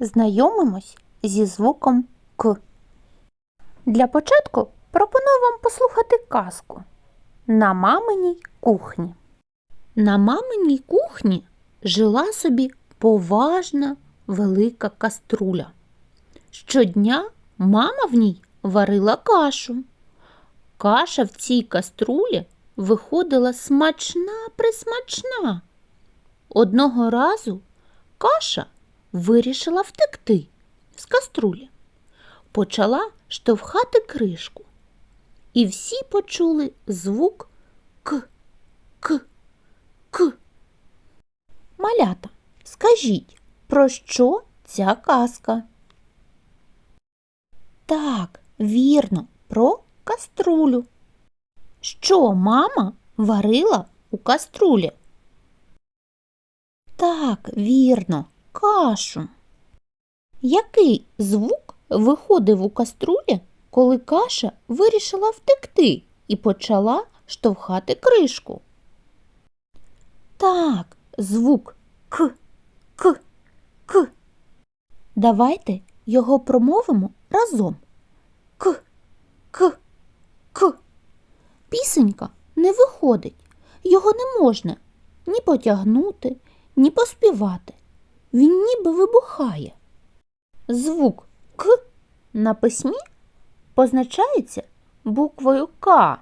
знайомимось зі звуком К. Для початку пропоную вам послухати казку на маминій кухні. На маминій кухні жила собі поважна велика каструля. Щодня мама в ній варила кашу. Каша в цій каструлі виходила смачна присмачна. Одного разу каша вирішила втекти з каструлі. Почала штовхати кришку. І всі почули звук К, К, К. Малята, скажіть, про що ця казка? Так, вірно, про каструлю. Що мама варила у каструлі? Так, вірно, кашу. Який звук виходив у каструлі, коли каша вирішила втекти і почала штовхати кришку? Так, звук К, К, К. Давайте його промовимо разом. К, К, К. Пісенька не виходить. Його не можна ні потягнути, ні поспівати. Він ніби вибухає. Звук К на письмі позначається буквою К.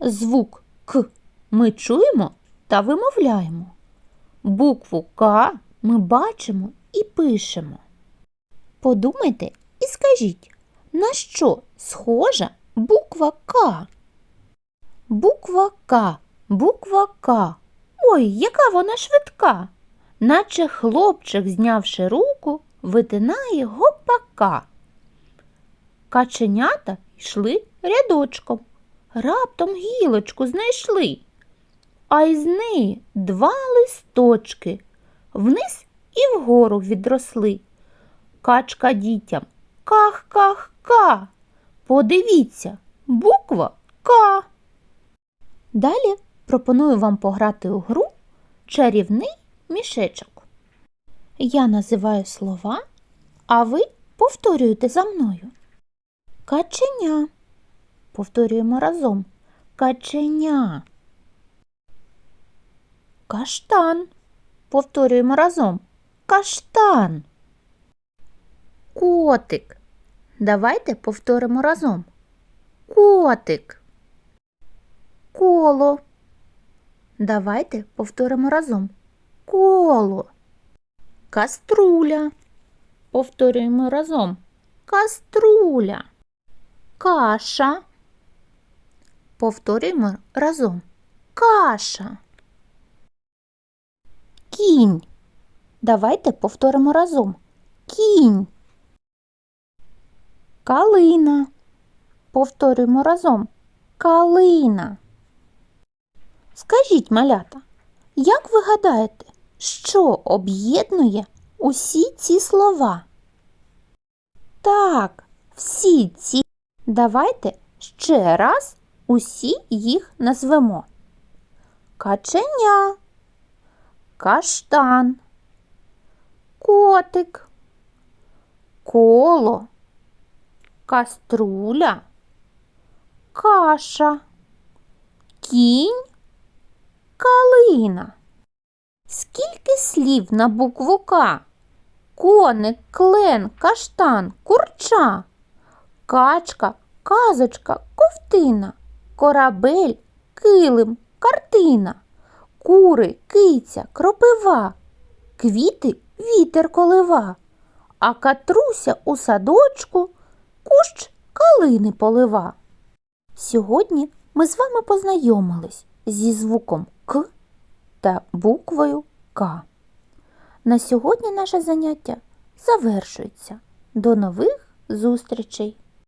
Звук К ми чуємо та вимовляємо. Букву К ми бачимо і пишемо. Подумайте і скажіть, на що схожа буква К? Буква К, буква К. Ой, яка вона швидка. Наче хлопчик, знявши руку, витинає гопака. Каченята йшли рядочком, раптом гілочку знайшли, а із неї два листочки вниз і вгору відросли. Качка дітям ках-ках-ка. Подивіться, буква К. Далі пропоную вам пограти у гру чарівний мішечок. Я називаю слова, а ви повторюєте за мною. Каченя. Повторюємо разом. Каченя. Каштан. Повторюємо разом. Каштан. Котик. Давайте повторимо разом. Котик. Коло. Давайте повторимо разом. Коло. Каструля. Повторюємо разом. Каструля. Каша. Повторюємо разом. Каша. Кінь. Давайте повторимо разом. Кінь. Калина. Повторюємо разом. Калина. Скажіть, малята, як ви гадаєте, що об'єднує усі ці слова? Так, всі ці. Давайте ще раз усі їх назвемо. Каченя, каштан, котик, коло, каструля, каша, кінь, калина. Скільки слів на букву К? Коник, клен, каштан, курча, качка, казочка, ковтина, корабель, килим, картина, кури, киця, кропива, квіти, вітер колива, а катруся у садочку кущ калини полива. Сьогодні ми з вами познайомились зі звуком К та буквою К. На сьогодні наше заняття завершується. До нових зустрічей!